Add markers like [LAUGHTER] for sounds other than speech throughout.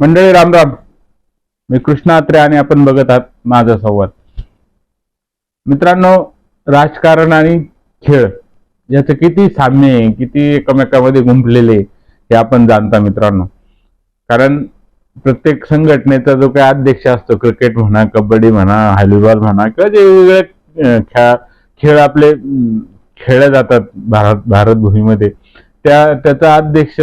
मंडळी रामराम मी कृष्णा अत्रे आणि आपण बघत आहात माझा संवाद. मित्रांनो राजकारण आणि खेळ याचं किती साम्य आहे किती एकमेकामध्ये गुंफलेले हे आपण जाणता मित्रांनो. कारण प्रत्येक संघटनेचा जो काही अध्यक्ष असतो क्रिकेट म्हणा कबड्डी म्हणा हॉलीबॉल म्हणा किंवा जे वेगवेगळे खेळ खेळ आपले खेळले जातात भारत भारत भूमीमध्ये त्या त्याचा अध्यक्ष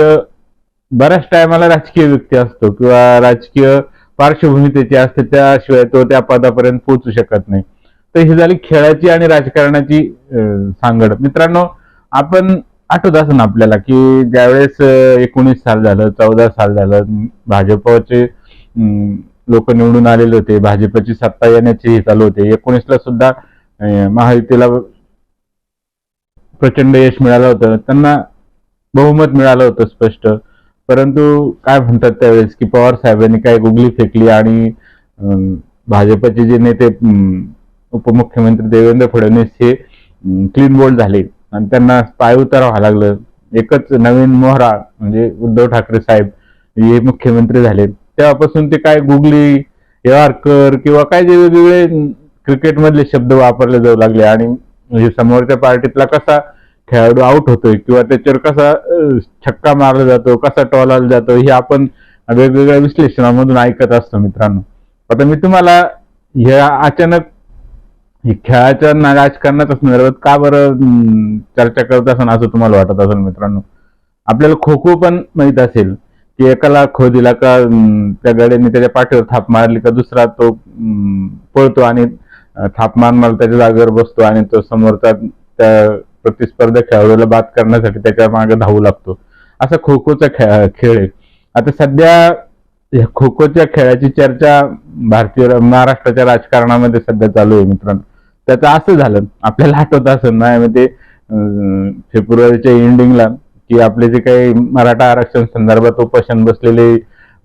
बऱ्याच टायमाला राजकीय व्यक्ती असतो किंवा राजकीय पार्श्वभूमी त्याची असते त्याशिवाय तो त्या पदापर्यंत पोहोचू शकत नाही. तर ही झाली खेळाची आणि राजकारणाची सांगड. मित्रांनो आपण आठवत असेल आपल्याला की ज्यावेळेस एकोणीस साल झालं चौदा साल झालं भाजपचे लोक निवडून आलेले होते भाजपची सत्ता येण्याचे हे चालू होते. एकोणीसला सुद्धा महायुतीला प्रचंड यश मिळालं होतं. त्यांना बहुमत मिळालं होतं स्पष्ट. परंतु काय म्हणतात त्यावेळेस की पवार साहेबांनी काय गुगली फेकली आणि भाजपचे जे नेते उपमुख्यमंत्री देवेंद्र फडणवीस हे क्लीन बोल्ड झाले. आणि त्यांना पाय उतारावं लागलं. एकच नवीन मोहरा म्हणजे उद्धव ठाकरे साहेब हे मुख्यमंत्री झाले. तेव्हापासून ते काय गुगली यवारकर किंवा काय जे वेगवेगळे क्रिकेटमधले शब्द वापरले जाऊ लागले. आणि म्हणजे समोरच्या पार्टीतला कसा खेळाडू आउट होतोय किंवा त्याच्यावर कसा छक्का मारला जातो कसा टॉलाला जातो हे आपण वेगवेगळ्या विश्लेषणामधून ऐकत असतो मित्रांनो. आता मी तुम्हाला ह्या अचानक खेळाच्या राजकारणाच्या संदर्भात का बरं चर्चा करत असेल असं तुम्हाला वाटत असेल मित्रांनो? आपल्याला खो खो पण माहीत असेल की एकाला खो दिला का त्या गड्याने त्याच्या पाठीवर थाप मारली का दुसरा तो पळतो आणि थाप मार मार त्याच्या जागेवर बसतो आणि तो समोरचा त्या प्रतिस्पर्धा खेळाडूला बाद करण्यासाठी त्याच्यामागे धावू लागतो. असा खो खोचा खेळ खेळ आहे. आता सध्या खो खोच्या खेळाची चर्चा भारतीय महाराष्ट्राच्या राजकारणामध्ये सध्या चालू आहे मित्रांनो. त्याचं असं झालं आपल्याला आठवत असं नाही म्हणजे फेब्रुवारीच्या एंडिंगला की आपले जे काही मराठा आरक्षण संदर्भात उपोषण बसलेले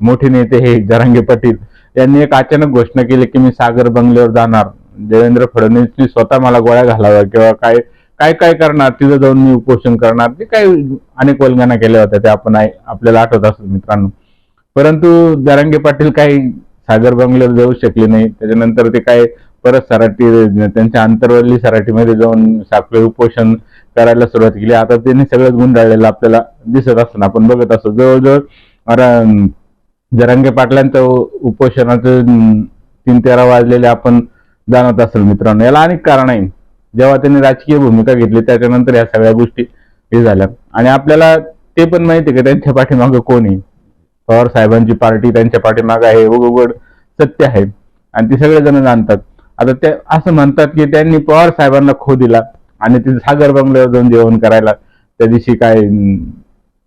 मोठे नेते हे जरांगे पाटील यांनी एक अचानक घोषणा केली की मी सागर बंगल्यावर जाणार. देवेंद्र फडणवीसनी स्वतः मला गोळ्या घालाव्या किंवा काय काय काय करणार? तिथं जाऊन मी उपोषण करणार. ते काय अनेक वल्गना केल्या होत्या त्या आपण आपल्याला आठवत असत मित्रांनो. परंतु जरांगे पाटील काही सागर बंगल्यावर जाऊ शकले नाही. त्याच्यानंतर ते काय परत सराटी त्यांच्या आंतरवल्ली सराटीमध्ये जाऊन साखळे उपोषण करायला सुरुवात केली. आता त्यांनी सगळंच गुंडाळलेलं आपल्याला दिसत असतं आपण बघत असतो. जवळजवळ अरा- जरांगे पाटलांचं उपोषणाचं तीन तेरा वाजलेले आपण जाणवत असेल मित्रांनो. याला अनेक कारण आहे जेव्हा त्यांनी राजकीय भूमिका घेतली त्याच्यानंतर या सगळ्या गोष्टी हे झाल्या. आणि आपल्याला ते पण माहिती की त्यांच्या पाठीमागं कोण आहे? पवार साहेबांची पार्टी त्यांच्या पाठीमागं आहे उघड सत्य आहे. आणि ते सगळेजण जाणतात. आता ते असं म्हणतात की त्यांनी पवार साहेबांना खो दिला आणि ते सागर बंगल्यावर जाऊन जेवण करायला. त्या दिवशी काय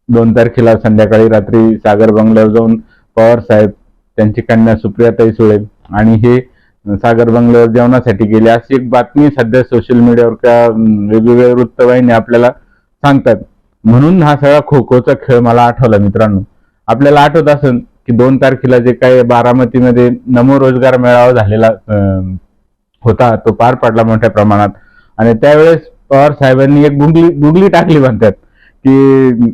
दोन तारखेला संध्याकाळी रात्री सागर बंगल्यावर जाऊन पवार साहेब त्यांची कन्या सुप्रियाताई सुळे आणि हे सागर बंगल्यावर जेवणासाठी गेले. अशी एक बातमी सध्या सोशल मीडियावर किंवा वेगवेगळ्या वृत्तवाहिनी आपल्याला सांगतात. म्हणून हा सगळा खो खोचा खेळ मला आठवला मित्रांनो. आपल्याला आठवत असेल की दोन तारखेला जे काही बारामतीमध्ये नमो रोजगार मेळावा झालेला होता तो पार पडला मोठ्या प्रमाणात. आणि त्यावेळेस पवार साहेबांनी एक गुगली गुगली टाकली म्हणतात की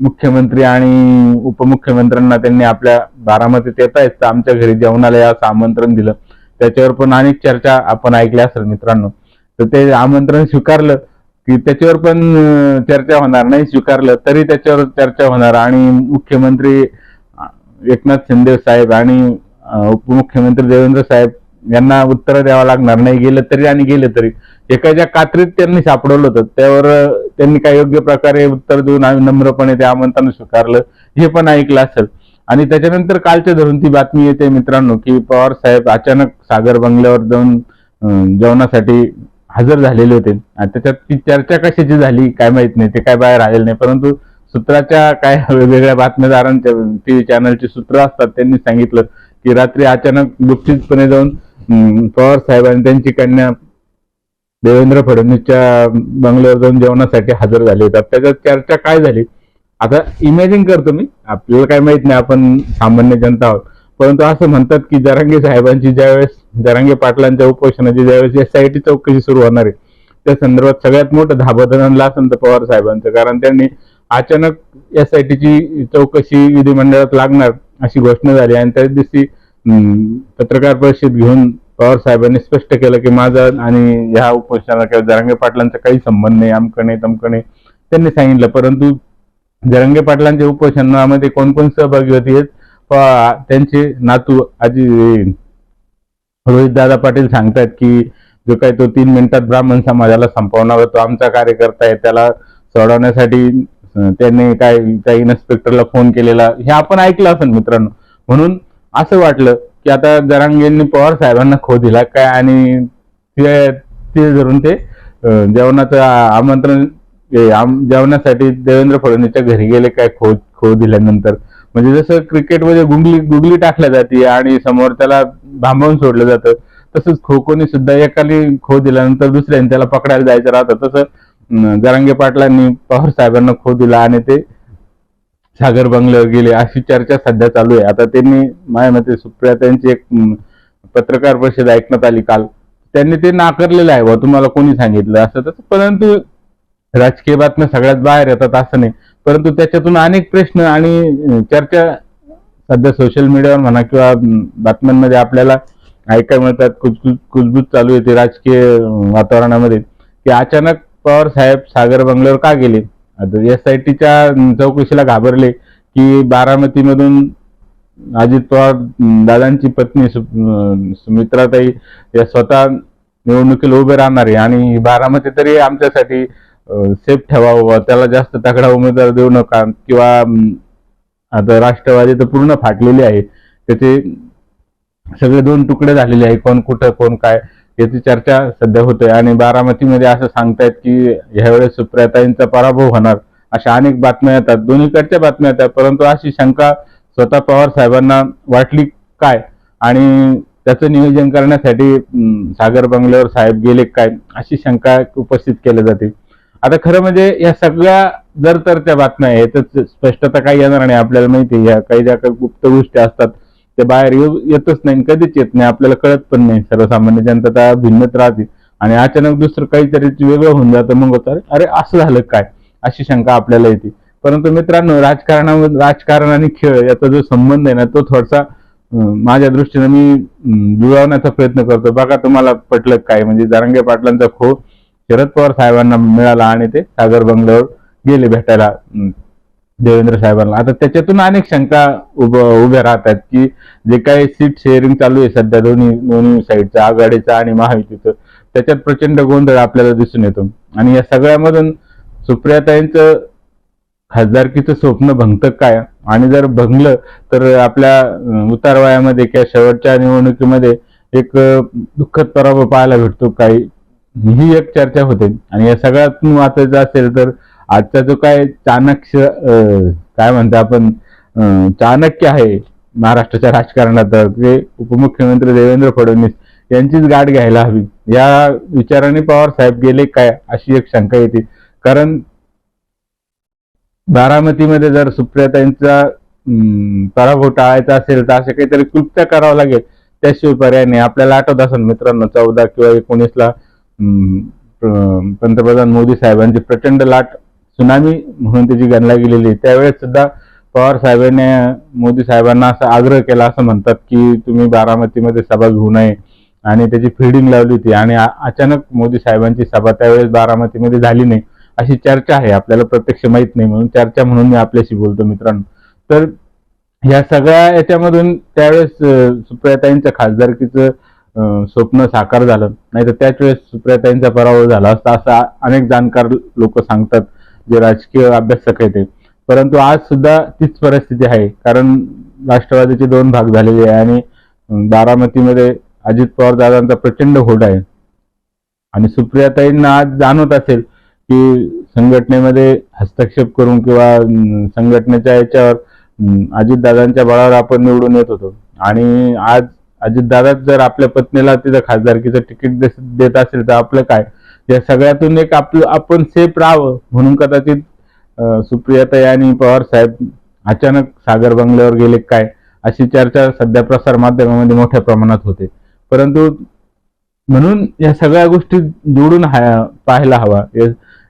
मुख्यमंत्री आणि उपमुख्यमंत्र्यांना त्यांनी आपल्या बारामतीत येत आहेत तर आमच्या घरी जेवणाला या असं आमंत्रण दिलं. त्याच्यावर पण अनेक चर्चा आपण ऐकल्या असेल मित्रांनो. तर ते आमंत्रण स्वीकारलं की त्याच्यावर पण चर्चा होणार. नाही स्वीकारलं तरी त्याच्यावर चर्चा होणार. आणि मुख्यमंत्री एकनाथ शिंदे साहेब आणि उपमुख्यमंत्री देवेंद्र साहेब यांना उत्तर द्यावं लागणार. नाही गेलं तरी आणि गेलं तरी. एखाद्या कात्रीत त्यांनी सापडवलं होतं त्यावर त्यांनी काय योग्य प्रकारे उत्तर देऊन आम्ही नम्रपणे ते आमंत्रण स्वीकारलं. हे पण ऐकलं असेल. आणि त्याच्यानंतर कालच्या धरून ती बातमी येते मित्रांनो की पवार साहेब अचानक सागर बंगल्यावर जाऊन जेवणासाठी हजर झालेले होते. आणि त्याच्यात ती चर्चा कशाची झाली काय माहीत नाही ते काय बाहेर आलेलं नाही. परंतु सूत्राच्या काय [LAUGHS] वेगवेगळ्या बातमीदारांच्या टीव्ही चॅनलची सूत्र असतात त्यांनी सांगितलं की रात्री अचानक गुपचितपणे जाऊन पवार साहेब आणि त्यांची कन्या देवेंद्र फडणवीसच्या बंगल्यावर जाऊन जेवणासाठी हजर झाले होते. त्याच्यात चर्चा काय झाली? आता इमॅजिन करतो मी. आपल्याला काय माहीत नाही आपण सामान्य जनता आहोत. परंतु असं म्हणतात की जरांगे साहेबांची ज्यावेळेस जरांगे पाटलांच्या उपोषणाची ज्यावेळेस एस आय टी चौकशी सुरू होणार आहे त्या संदर्भात सगळ्यात मोठं धाबदन संत तर पवार साहेबांचं. कारण त्यांनी अचानक एस आय टीची चौकशी विधिमंडळात लागणार अशी घोषणा झाली आणि त्याच दिवशी पत्रकार परिषद घेऊन पवार साहेबांनी स्पष्ट केलं की माझा आणि ह्या उपोषणाला किंवा जरांगे पाटलांचा काही संबंध नाही अमकं नाही तमकं नाही. त्यांनी सांगितलं परंतु जरंगे पाटलांच्या उपोषणामध्ये कोण कोण सहभागी होते त्यांचे नातू आजी रोहित दादा पाटील सांगतात की जो काही तो तीन मिनिटात ब्राह्मण समाजाला संपवणार तो आमचा कार्यकर्ता आहे त्याला सोडवण्यासाठी त्यांनी काय काही इन्स्पेक्टरला फोन केलेला. हे आपण ऐकलं असेल मित्रांनो. म्हणून असं वाटलं की आता जरांगेंनी पवार साहेबांना खो दिला काय आणि ते धरून ते जेवणाचं आमंत्रण जेवण्यासाठी जेवणासाठी देवेंद्र फडणवीसच्या घरी गेले काय खो खो दिल्यानंतर? म्हणजे जसं क्रिकेटमध्ये गुंगली गुगली टाकल्या जाते आणि समोर त्याला भांबवून सोडलं जातं तसंच खो खोनी सुद्धा एकाली खो दिल्यानंतर दुसऱ्याने त्याला पकडायला जायचं राहतं. तसं जरांगे पाटलांनी पवार साहेबांना खो दिला आणि ते सागर बंगल्यावर गेले. अशी चर्चा सध्या चालू आहे. आता त्यांनी माझ्या मते सुप्रिया त्यांची एक पत्रकार परिषद ऐकण्यात आली काल. त्यांनी ते नाकारलेलं आहे. बा तुम्हाला कोणी सांगितलं असं? तसं परंतु राजकीय बातम्या सगळ्यात बाहेर येतात असं नाही. परंतु त्याच्यातून अनेक प्रश्न आणि चर्चा सध्या सोशल मीडियावर म्हणा किंवा बातम्यांमध्ये आपल्याला ऐकायला मिळतात. कुजबुज कुजबुज चालू येते राजकीय वातावरणामध्ये. की अचानक पवार साहेब सागर बंगल्यावर का गेले? आता एस आय टीच्या चौकशीला घाबरले की बारामतीमधून अजित पवार दादांची पत्नी सुमित्राताई या स्वतः निवडणुकीला उभे राहणार आहे आणि बारामती तरी आमच्यासाठी सेफ ठेवावं त्याला जास्त तगडा उमेदवार देऊ नका किंवा आता राष्ट्रवादी तर पूर्ण फाटलेली आहे. त्याचे सगळे दोन तुकडे झालेले आहे कोण कुठं कोण काय याची चर्चा सध्या होते आणि बारामतीमध्ये असं सांगतायत की ह्यावेळेस सुप्रियाताईंचा पराभव होणार अशा अनेक बातम्या येतात. दोन्हीकडच्या बातम्या येतात परंतु अशी शंका स्वतः पवार साहेबांना वाटली काय? आणि त्याचं नियोजन करण्यासाठी सागर बंगल्यावर साहेब गेले काय? अशी शंका उपस्थित केली जाते आता खरं म्हणजे या सगळ्या जर तर त्या बातम्या आहेत तर स्पष्टता काही येणार नाही आपल्याला माहिती आहे या काही ज्या काही गुप्त गोष्टी असतात ते बाहेर येऊ येतच नाही कधीच येत नाही आपल्याला कळत पण नाही. सर्वसामान्य जनता त्या भिन्नत राहते आणि अचानक दुसरं काहीतरी वेगळं होऊन जातं मग होतं अरे अरे असं झालं काय? अशी शंका आपल्याला येते. परंतु मित्रांनो राजकारणामध्ये राजकारण आणि खेळ याचा जो संबंध आहे ना तो थोडासा माझ्या दृष्टीने मी जुळवण्याचा प्रयत्न करतो बघा तुम्हाला पटलं काय? म्हणजे जारंगे पाटलांचा खो शरद पवार साहेबांना मिळाला आणि ते सागर बंगल्यावर गेले भेटायला देवेंद्र साहेबांना. आता त्याच्यातून अनेक शंका उभ उभ्या राहतात की जे काही सीट शेअरिंग चालू आहे सध्या दोन्ही दोन्ही साईडचं आघाडीचं आणि महायुतीचं त्याच्यात प्रचंड गोंधळ आपल्याला दिसून येतो. आणि या सगळ्यामधून सुप्रियाताईंचं खासदारकीचं स्वप्न भंगतं काय? आणि जर भंगलं तर आपल्या उतारवायामध्ये किंवा शेवटच्या निवडणुकीमध्ये एक दुःखद पराभव पाहायला भेटतो काही ही एक चर्चा होते. आणि या सगळ्यातून वाचायचं असेल तर आजचा जो काय चाणक्य काय म्हणतो आपण चाणक्य आहे महाराष्ट्राच्या राजकारणात ते उपमुख्यमंत्री देवेंद्र फडणवीस यांचीच गाठ घ्यायला हवी. या विचाराने पवार साहेब गेले काय अशी एक शंका येते. कारण बारामतीमध्ये जर सुप्रियाताईंचा पराभव टाळायचा असेल तर अशा काहीतरी कृत्य करावं लागेल. त्याशिवाय पर्याय नाही. आपल्याला आठवत असेल मित्रांनो चौदा किंवा एकोणीसला पंतप्रधान मोदी साहेबांची प्रचंड लाट सुनामी म्हणून त्याची गणला गेलेली त्यावेळेस सुद्धा पवार साहेबांनी मोदी साहेबांना असा आग्रह केला असं म्हणतात की तुम्ही बारामतीमध्ये सभा घेऊ नये. आणि त्याची फिल्डिंग लावली होती. आणि अचानक मोदी साहेबांची सभा त्यावेळेस बारामतीमध्ये झाली नाही. अशी चर्चा आहे. आपल्याला प्रत्यक्ष माहीत नाही म्हणून चर्चा म्हणून मी आपल्याशी बोलतो मित्रांनो. तर ह्या सगळ्या याच्यामधून त्यावेळेस सुप्रियाताईंच्या खासदारकीचं स्वप्न साकार झालं. नाही तर त्याच वेळेस सुप्रियाताईंचा पराभव झाला असता असं अनेक जाणकार लोक सांगतात जे राजकीय अभ्यासक आहेत ते. परंतु आज सुद्धा तीच परिस्थिती आहे. कारण राष्ट्रवादीचे दोन भाग झालेले आहे आणि बारामतीमध्ये अजित पवार दादांचा प्रचंड होट आहे. आणि सुप्रियाताईंना आज जाणवत असेल की संघटनेमध्ये हस्तक्षेप करून किंवा संघटनेच्या याच्यावर अजितदादांच्या बळावर आपण निवडून येत होतो. आणि आज अजितदादाच जर आपल्या पत्नीला तिथं खासदारकीचं तिकीट देत असेल तर आपलं काय? या सगळ्यातून एक आपलं आपण सेफ राहावं म्हणून कदाचित सुप्रियाताई आणि पवार साहेब अचानक सागर बंगल्यावर गेले काय? अशी चर्चा सध्या प्रसार माध्यमामध्ये मोठ्या प्रमाणात होते. परंतु म्हणून या सगळ्या गोष्टी जोडून हा- पाहायला हवा.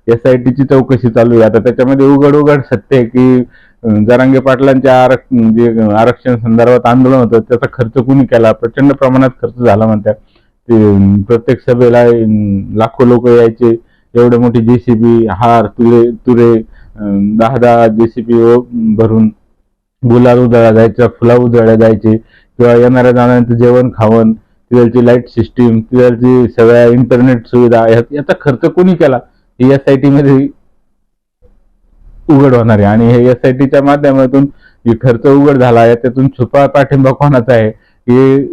एस आय टीची चौकशी चालू आहे. आता त्याच्यामध्ये उघड उघड सत्य आहे की जरांगे पाटलांच्या आरक जे म्हणजे, आरक्षण संदर्भात आंदोलन होतं त्याचा खर्च कुणी केला? प्रचंड प्रमाणात खर्च झाला म्हणतात ते प्रत्येक सभेला लाखो लोक यायचे. एवढे मोठी जेसीबी हार तुरे तुरे दहा दहा जेसीबी भरून गुलाल उधळा जायचा फुला उधळल्या जायचे. किंवा येणाऱ्या जाणाऱ्यांचं जेवण खावण तिथलची लाइट सिस्टीम तिथलची सगळ्या इंटरनेट सुविधा यात- याचा खर्च कोणी केला? एस आय टी मध्ये उघड होणार आहे. आणि हे एस आय टीच्या माध्यमातून हे खर्च उघड झाला आहे त्यातून छुपा पाठिंबा कोणाचा आहे हे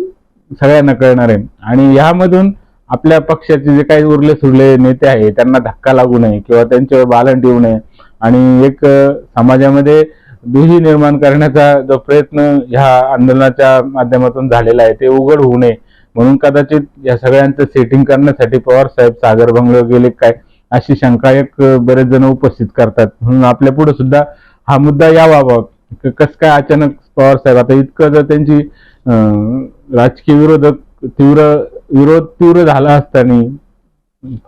सगळ्यांना कळणार आहे. आणि यामधून आपल्या पक्षाचे जे काही उरले सुरले नेते आहे त्यांना धक्का लागू नये किंवा त्यांच्यावर बालंट येऊ नये. आणि एक समाजामध्ये दुही निर्माण करण्याचा जो प्रयत्न ह्या आंदोलनाच्या माध्यमातून झालेला आहे ते उघड होऊ नये. म्हणून कदाचित या सगळ्यांचं सेटिंग करण्यासाठी पवार साहेब सागर बंगलो गेले काय? अशी शंका एक बरेच जण उपस्थित करतात. म्हणून आपल्या पुढे सुद्धा हा मुद्दा यावा बा कस काय अचानक पवार साहेब आता इतकं जर त्यांची राजकीय विरोधक तीव्र विरोध तीव्र झाला असताना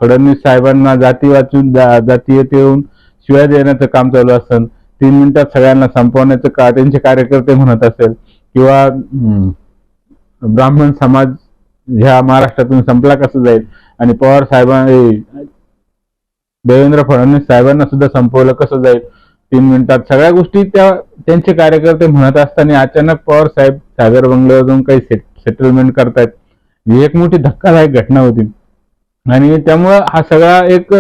फडणवीस साहेबांना जाती वाचून जा- येऊन शिवाय देण्याचं काम चालू असतं तीन मिनिटात सगळ्यांना संपवण्याचं का त्यांचे कार्यकर्ते म्हणत असेल किंवा ब्राह्मण समाज ह्या महाराष्ट्रातून संपला कसं जाईल? आणि पवार साहेबां देवेंद्र फडणवीस साहेबांना सुद्धा संपवलं कसं जाईल? तीन मिनिटात. सगळ्या गोष्टी त्या त्यांचे कार्यकर्ते म्हणत असताना अचानक पवार साहेब सागर बंगल्यावर जाऊन काही सेटलमेंट करतायत. ही एक मोठी धक्कादायक घटना होती. आणि त्यामुळं हा सगळा एक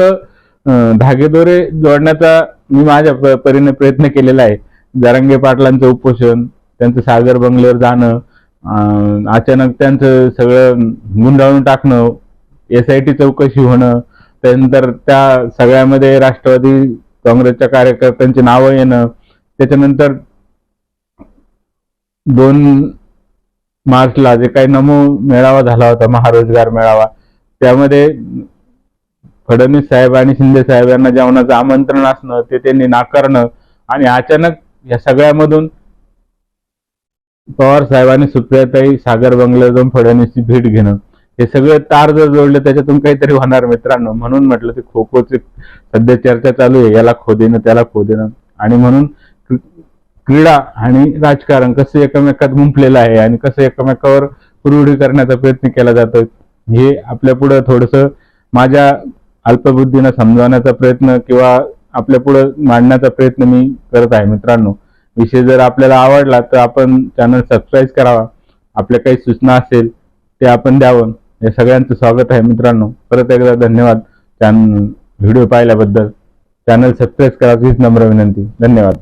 धागेदोरे जोडण्याचा मी माझ्या प- परीने प्रयत्न केलेला आहे. जारंगे पाटलांचं उपोषण त्यांचं सागर बंगल्यावर जाणं अचानक त्यांचं सगळं गुंडाळून टाकणं एस आय टी चौकशी होणं त्यानंतर त्या सगळ्यामध्ये राष्ट्रवादी काँग्रेसच्या कार्यकर्त्यांची नावं येणं त्याच्यानंतर दोन मार्चला जे काही नमो मेळावा झाला होता महारोजगार मेळावा त्यामध्ये फडणवीस साहेब आणि शिंदे साहेब यांना जेवणाचं आमंत्रण असणं ते त्यांनी नाकारणं आणि अचानक या सगळ्यामधून पवार साहेबांनी सुप्रियाताई सागर बंगल्यावर जाऊन फडणवीसची भेट घेणं. हे सगळे तार जर जोडले त्याच्यातून काहीतरी होणार मित्रांनो. म्हणून म्हटलं ते खो खोची सध्या चर्चा चालू आहे. याला खो देणं त्याला खो देणं. आणि म्हणून क्रीडा आणि राजकारण कसं एकमेकात गुंफलेलं आहे आणि कसं एकमेकावर कुरवडी करण्याचा प्रयत्न केला जातो हे आपल्या पुढं थोडस माझ्या अल्पबुद्धीनं समजावण्याचा प्रयत्न किंवा आपल्या पुढं मांडण्याचा प्रयत्न मी करत आहे मित्रांनो. विषय जर आपल्याला आवडला तर आपण चॅनल सबस्क्राईब करावा. आपल्या काही सूचना असेल ते आपण द्यावं. या सगळ्यांचं स्वागत आहे मित्रांनो. परत एकदा धन्यवाद चॅन व्हिडिओ पाहिल्याबद्दल. चॅनल सबस्क्राईब करा हीच नम्र विनंती. धन्यवाद.